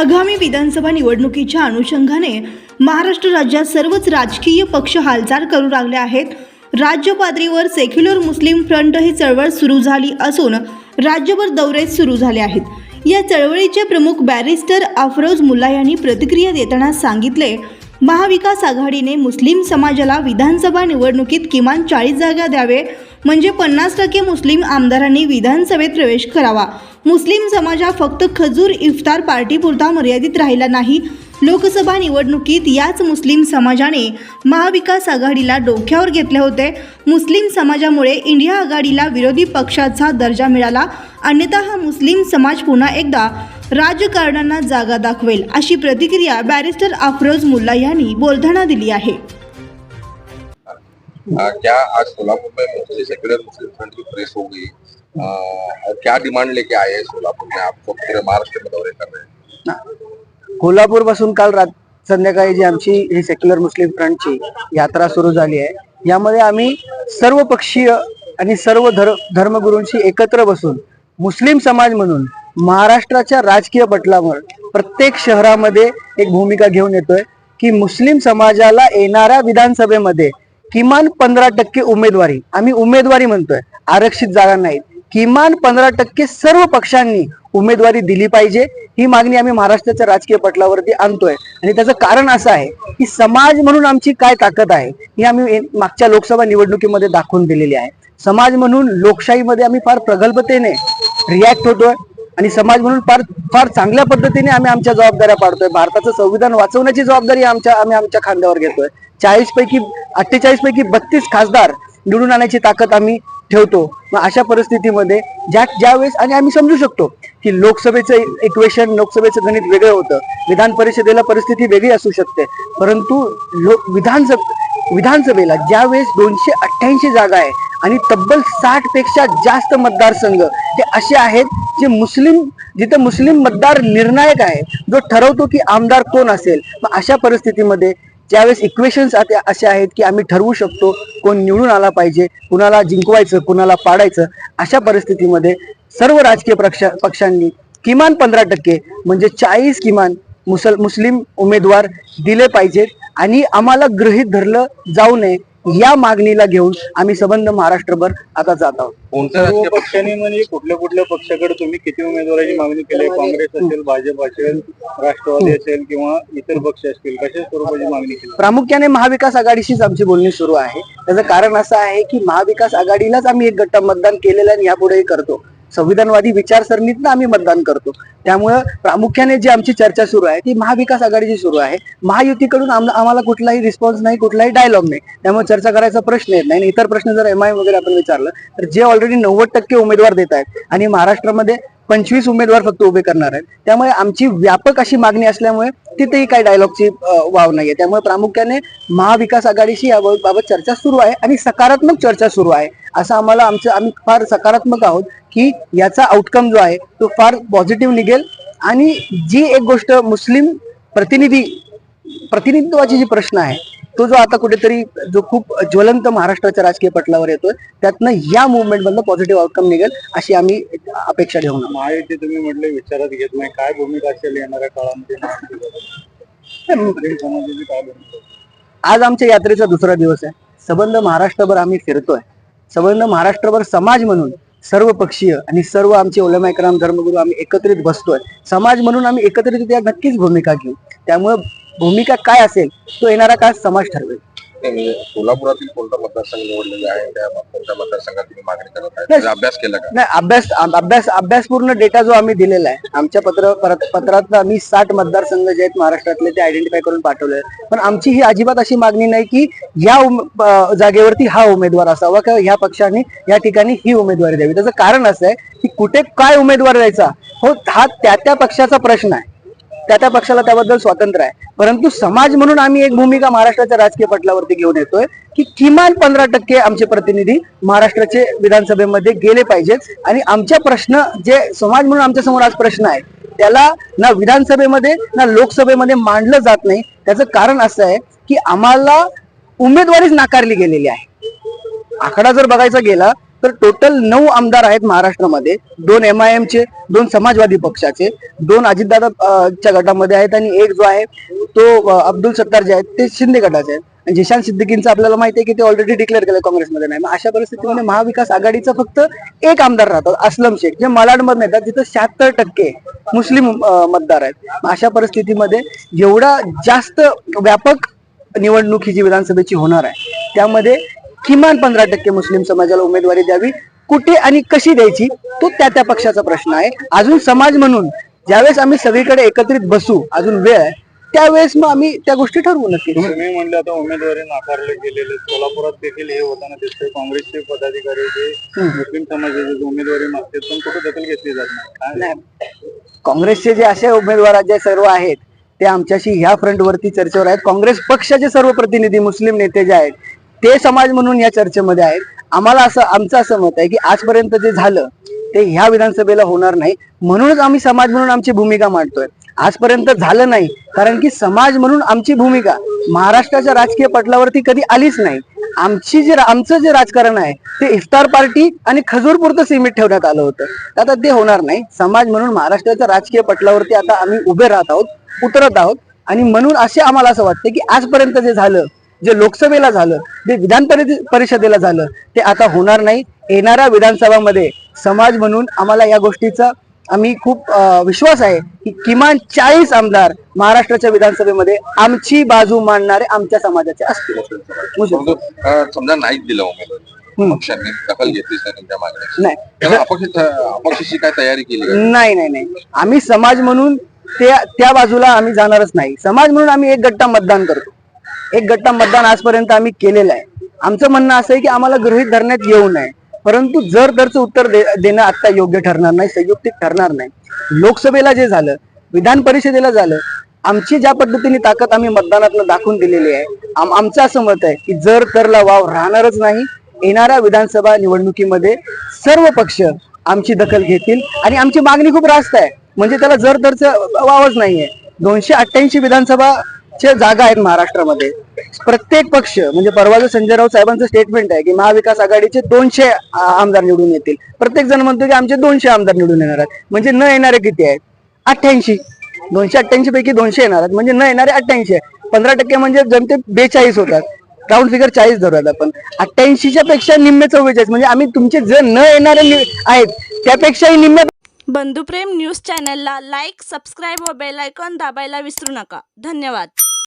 आगामी विधानसभा निवडणुकीच्या अनुषंगाने महाराष्ट्र राज्यात सर्वच राजकीय पक्ष हालचाल करू लागले आहेत. राज्य पातळीवर सेक्युलर मुस्लिम फ्रंट ही चळवळ सुरू झाली असून राज्यभर दौरे सुरू झाले आहेत. या चळवळीचे प्रमुख बॅरिस्टर अफरोज मुल्ला यांनी प्रतिक्रिया देताना सांगितले महाविकास आघाडीने मुस्लिम समाजाला विधानसभा निवडणुकीत किमान चाळीस जागा द्यावे म्हणजे पन्नास टक्के मुस्लिम आमदारांनी विधानसभेत प्रवेश करावा. मुस्लिम समाज हा फक्त खजूर इफ्तार पार्टीपुरता मर्यादित राहिला नाही लोकसभा निवडणुकीत याच मुस्लिम समाजाने महाविकास आघाडीला डोक्यावर घेतले होते. मुस्लिम समाजामुळे इंडिया आघाडीला विरोधी पक्षाचा दर्जा मिळाला. अन्यथा हा मुस्लिम समाज पुन्हा एकदा राजकारणांना जागा दाखवेल अशी प्रतिक्रिया बॅरिस्टर अफरोज मुल्ला यांनी बोलताना दिली आहे. क्या आज सोलापुर में मुस्लिम सेक्युलर मुस्लिम फ्रंट की प्रेस हो गई क्या डिमांड लेके आए हैं सोलापुर में आप पूरे महाराष्ट्र में दौरे कर रहे हैं। कोल्हापूरपासून काल रात संध्याकाळी जी आमची ही सेक्युलर मुस्लिम फ्रंटची यात्रा सुरू झाली आहे यामध्ये आम्ही सर्व पक्षीय आणि सर्व धर धर्मगुरूंशी एकत्र बसून मुस्लिम समाज म्हणून महाराष्ट्राच्या राजकीय पटलावर प्रत्येक शहरामध्ये एक भूमिका घेऊन येतोय की मुस्लिम समाजाला येणाऱ्या विधानसभेमध्ये किमान पंधरा टक्के उमेदवारी आम्ही उमेदवारी म्हणतोय आरक्षित जागा नाहीत. किमान पंधरा टक्के सर्व पक्षांनी उमेदवारी दिली पाहिजे. ही मागणी आम्ही महाराष्ट्राच्या राजकीय पटलावरती आणतोय. आणि त्याचं कारण असं आहे की समाज म्हणून आमची काय ताकद आहे ही आम्ही मागच्या लोकसभा निवडणुकीमध्ये दाखवून दिलेली आहे. समाज म्हणून लोकशाहीमध्ये आम्ही फार प्रगल्भतेने रिॲक्ट होतोय आणि समाज म्हणून फार फार चांगल्या पद्धतीने आम्ही आमच्या जबाबदाऱ्या पाडतोय. भारताचं संविधान वाचवण्याची जबाबदारी आमच्या आम्ही आमच्या खांद्यावर घेतोय. चाळीस पैकी अठ्ठेचाळीस पैकी बत्तीस खासदार निवडून आणण्याची ताकद आम्ही ठेवतो. मग अशा परिस्थितीमध्ये ज्या ज्यावेळेस आणि आम्ही समजू शकतो की लोकसभेचं इक्वेशन लोकसभेचं गणित वेगळं होतं. विधान परिषदेला परिस्थिती वेगळी असू शकते. परंतु लोक विधानसभा विधानसभेला ज्यावेळेस दोनशे अठ्ठ्याऐंशी जागा आहे आणि तब्बल साठपेक्षा जास्त मतदारसंघ हे असे आहेत जे मुस्लिम जिथे मुस्लिम मतदार निर्णायक आहे जो ठरवतो की आमदार कोण असेल. मग अशा परिस्थितीमध्ये ज्यावेळेस इक्वेशन्स असे आहेत की आम्ही ठरवू शकतो कोण निवडून आला पाहिजे कुणाला जिंकवायचं कुणाला पाडायचं अशा परिस्थितीमध्ये सर्व राजकीय पक्षा पक्षांनी किमान पंधरा टक्के म्हणजे चाळीस किमान मुसल मुस्लिम उमेदवार दिले पाहिजेत आणि आम्हाला गृहीत धरलं जाऊ नये. या मागणीला घेऊन आम्ही संबंध महाराष्ट्रभर आता जात आहोत. कोणत्या पक्षांनी म्हणजे कुठल्या कुठल्या पक्षाकडे तुम्ही किती उमेदवाराची मागणी केली? आहे काँग्रेस असेल भाजप असेल राष्ट्रवादी असेल किंवा इतर पक्ष असतील कशा स्वरूपाची मागणी केली? प्रामुख्याने महाविकास आघाडीशीच आमची बोलणी सुरू आहे. त्याचं कारण असं आहे की महाविकास आघाडीलाच आम्ही एक गट्टा मतदान केलेलं आणि यापुढेही करतो. संविधानवादी विचारसरणीतनं आम्ही मतदान करतो. त्यामुळं प्रामुख्याने जी आमची चर्चा सुरू आहे ती महाविकास आघाडीची सुरू आहे. महायुतीकडून आम्हाला कुठलाही रिस्पॉन्स नाही कुठलाही डायलॉग नाही. त्यामुळे चर्चा करायचा प्रश्न येत नाही. इतर प्रश्न जर एम आय वगैरे आपण विचारलं तर जे ऑलरेडी नव्वद टक्के उमेदवार देत आहेत आणि महाराष्ट्रामध्ये पंचवीस उमेदवार फक्त उभे करणार आहेत त्यामुळे आमची व्यापक अशी मागणी असल्यामुळे तिथेही काही डायलॉगची वाव नाहीये. त्यामुळे प्रामुख्याने महाविकास आघाडीशी याबाबत चर्चा सुरू आहे आणि सकारात्मक चर्चा सुरू आहे. असं आम्हाला आमचं आम्ही फार सकारात्मक आहोत की याचा आउटकम जो आहे तो फार पॉझिटिव्ह निघेल आणि जी एक गोष्ट मुस्लिम प्रतिनिधी प्रतिनिधित्वाची जी प्रश्न आहे तो जो आता कुठेतरी जो खूप ज्वलंत महाराष्ट्राच्या राजकीय पटलावर येतोय त्यातनं या मुवमेंट मधनं पॉझिटिव्ह आउटकम निघेल अशी आम्ही अपेक्षा ठेवून. महायुती तुम्ही म्हटले विचारात घेत नाही काय भूमिका असेल येणाऱ्या काळामध्ये? आज आमच्या यात्रेचा दुसरा दिवस आहे सबंध महाराष्ट्रभर आम्ही फिरतोय सवर्ण महाराष्ट्रभर समाज म्हणून सर्व पक्षीय आणि सर्व आमचे ओलमायकराम धर्मगुरू आम्ही एकत्रित बसतोय. समाज म्हणून आम्ही एकत्रित नक्कीच भूमिका घेऊ. त्यामुळे भूमिका काय असेल तो येणारा काळ समाज ठरवेल. नाही, सोलापुरातील कोणता मतदारसंघ निवडलेला आहे? त्या कोणत्या मतदारसंघात तुम्ही मागणी करत आहे त्याचा अभ्यास केला का? नाही अभ्यास अभ्यास अभ्यासपूर्ण डेटा जो आम्ही दिलेला आहे आमच्या पत्र परत- पत्रात आम्ही साठ मतदारसंघ जे आहेत महाराष्ट्रातले ते आयडेंटिफाय करून पाठवले आहेत. पण आमची ही अजिबात अशी मागणी नाही की या उम- अं, जागेवरती हा उमेदवार असावा किंवा ह्या पक्षाने या ठिकाणी ही उमेदवारी द्यावी. त्याचं कारण असं आहे की कुठे काय उमेदवार द्यायचा हो हा त्या त्या पक्षाचा प्रश्न आहे. त्या त्या पक्षाला त्याबद्दल स्वातंत्र्य आहे. परंतु समाज म्हणून आम्ही एक भूमिका महाराष्ट्राच्या राजकीय पटलावरती घेऊन येतोय की किमान पंधरा टक्के आमचे प्रतिनिधी महाराष्ट्राचे विधानसभेमध्ये गेले पाहिजेत. आणि आमच्या प्रश्न जे समाज म्हणून आमच्यासमोर आज प्रश्न आहे त्याला ना विधानसभेमध्ये ना लोकसभेमध्ये मांडलं जात नाही. त्याचं कारण असं आहे की आम्हाला उमेदवारीच नाकारली गेलेली आहे. आकडा जर बघायचा गेला तर टोटल नऊ आमदार आहेत महाराष्ट्रामध्ये. दोन एम आय चे दोन समाजवादी पक्षाचे दोन अजितदादा च्या गटामध्ये आहेत आणि एक जो आहे तो अब्दुल सत्तार जे आहेत ते शिंदे गटाचे आहेत. आणि जिशान सिद्दीकींचं आपल्याला माहिती आहे की ते ऑलरेडी डिक्लेअर केलं काँग्रेसमध्ये नाही. मग अशा परिस्थितीमध्ये महाविकास आघाडीचा फक्त एक आमदार राहतात असलम शेख जे मलाडमध्ये येतात तिथं शहात्तर टक्के मुस्लिम मतदार आहेत. मग अशा परिस्थितीमध्ये एवढा जास्त व्यापक निवडणूक ही जी विधानसभेची होणार आहे त्यामध्ये किमान पंधरा टक्के मुस्लिम समाजाला उमेदवारी द्यावी. कुठे आणि कशी द्यायची? तो त्या त्या पक्षाचा प्रश्न आहे. अजून समाज म्हणून ज्यावेळेस आम्ही सगळीकडे एकत्रित बसू अजून वेळ आहे त्यावेळेस मग आम्ही त्या गोष्टी ठरवू नक्की तुम्ही म्हणले आता उमेदवारी नाकारले गेलेले सोलापुरात देखील हे होताना दिसतंय काँग्रेसचे पदाधिकारी जे मुस्लिम समाजाचे उमेदवारी मागतात पण कुठे दखल घेतली जात नाही. काँग्रेसचे जे असे उमेदवार जे सर्व आहेत ते आमच्याशी ह्या फ्रंटवरती चर्चेवर आहेत. काँग्रेस पक्षाचे सर्व प्रतिनिधी मुस्लिम नेते जे आहेत ते समाज म्हणून या चर्चेमध्ये आहेत. आम्हाला असं आमचं असं मत आहे की आजपर्यंत जे झालं ते ह्या विधानसभेला होणार नाही. म्हणूनच आम्ही समाज म्हणून आमची भूमिका मांडतोय. आजपर्यंत झालं नाही कारण की समाज म्हणून आमची भूमिका महाराष्ट्राच्या राजकीय पटलावरती कधी आलीच नाही. आमची जे आमचं जे राजकारण आहे ते इफ्तार पार्टी आणि खजूरपुरतं सीमित ठेवण्यात आलं होतं. आता ते होणार नाही. समाज म्हणून महाराष्ट्राच्या राजकीय पटलावरती आता आम्ही उभे राहत आहोत उतरत आहोत आणि म्हणून असे आम्हाला असं वाटतं की आजपर्यंत जे झालं जे लोकसभेला झालं जे विधान परि- परिषदेला झालं ते आता होणार नाही. येणाऱ्या विधानसभामध्ये समाज म्हणून आम्हाला या गोष्टीचा आम्ही खूप विश्वास आहे की किमान चाळीस आमदार महाराष्ट्राच्या विधानसभेमध्ये आमची बाजू मांडणारे आमच्या समाजाचे असतील. समजा नाहीच दिलं उमेदवारी पक्षांनी दखल घेतलीच नाही. मागण्या अपक्षाची काय तयारी केली? नाही नाही नाही. आम्ही समाज म्हणून त्या त्या बाजूला आम्ही जाणारच नाही. समाज म्हणून आम्ही एक गट्टा मतदान करतो. एक गट्टा मतदान आजपर्यंत आम्ही केलेलं आहे. आमचं म्हणणं असं आहे की आम्हाला गृहीत धरण्यात येऊ नये. परंतु जर दरचं उत्तर दे- देणं आता योग्य ठरणार नाही संयुक्तिक ठरणार नाही लोकसभेला जे झालं विधान परिषदेला झालं आमची ज्या पद्धतीने ताकद आम्ही मतदानातनं दाखवून दिलेली आहे आम- आमचं असं मत आहे की जर तरला वाव राहणारच नाही येणाऱ्या विधानसभा निवडणुकीमध्ये सर्व पक्ष आमची दखल घेतील आणि आमची मागणी खूप रास्त आहे. म्हणजे त्याला जर तरचं वावच नाहीये. दोनशे अठ्ठ्याऐंशी विधानसभा विधानसभाच्या जागा आहेत महाराष्ट्रामध्ये. प्रत्येक पक्ष म्हणजे परवा जो संजय राऊत साहेबांचं स्टेटमेंट आहे की महाविकास आघाडीचे दोनशे आमदार निवडून येतील. प्रत्येक जण म्हणतो की आमचे दोनशे आमदार निवडून येणार आहेत. म्हणजे न येणारे किती आहेत? अठ्ठ्याऐंशी. दोनशे अठ्ठ्याऐंशी पैकी दोनशे येणार आहेत. म्हणजे न येणारे अठ्ठ्याऐंशी आहे पंधरा टक्के म्हणजे जनते बेचाळीस होतात. राऊंड फिगर चाळीस धरूयात आपण. अठ्ठ्याऐंशीच्या पेक्षा निम्मे चव्वेचाळीस म्हणजे आम्ही तुमचे जे न येणारे आहेत त्यापेक्षाही निम्मे बंधुप्रेम न्यूज चॅनलला लाईक सबस्क्राईब व बेल आयकॉन दाबायला विसरू नका. धन्यवाद.